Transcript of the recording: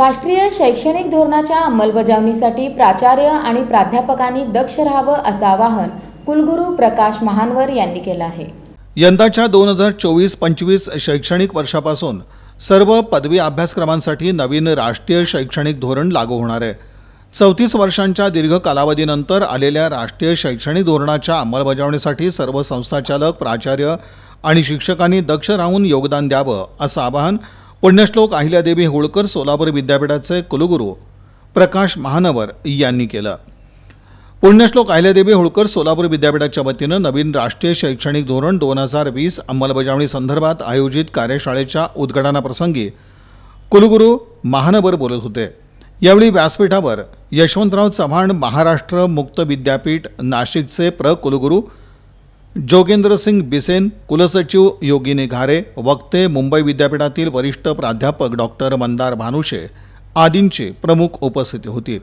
राष्ट्रीय शैक्षणिक धोरणाच्या अंमलबजावणीसाठी प्राचार्य आणि प्राध्यापकांनी दक्ष राहावं असं आवाहन कुलगुरू प्रकाश महानवर यांनी केलं आहे. यंदाच्या दोन हजार चोवीस पंचवीस शैक्षणिक वर्षापासून सर्व पदवी अभ्यासक्रमांसाठी नवीन राष्ट्रीय शैक्षणिक धोरण लागू होणार आहे. चौतीस वर्षांच्या दीर्घ कालावधीनंतर आलेल्या राष्ट्रीय शैक्षणिक धोरणाच्या अंमलबजावणीसाठी सर्व संस्थाचालक प्राचार्य आणि शिक्षकांनी दक्ष राहून योगदान द्यावं असं आवाहन पुण्यश्लोक अहिल्यादेवी होळकर सोलापूर विद्यापीठाचे कुलगुरू प्रकाश महानवर यांनी केलं. पुण्यश्लोक अहिल्यादेवी होळकर सोलापूर विद्यापीठाच्या वतीनं नवीन राष्ट्रीय शैक्षणिक धोरण दोन हजार वीस अंमलबजावणी संदर्भात आयोजित कार्यशाळेच्या उद्घाटनाप्रसंगी कुलगुरू महानवर बोलत होते. यावेळी व्यासपीठावर यशवंतराव चव्हाण महाराष्ट्र मुक्त विद्यापीठ नाशिकचे प्र कुलगुरू जोगेंद्रसिंग बिसेन कुलसचिव योगिनी घारे वक्ते मुंबई विद्यापीठातील वरिष्ठ प्राध्यापक डॉक्टर मंदार भानुशे आदींची प्रमुख उपस्थिती होती.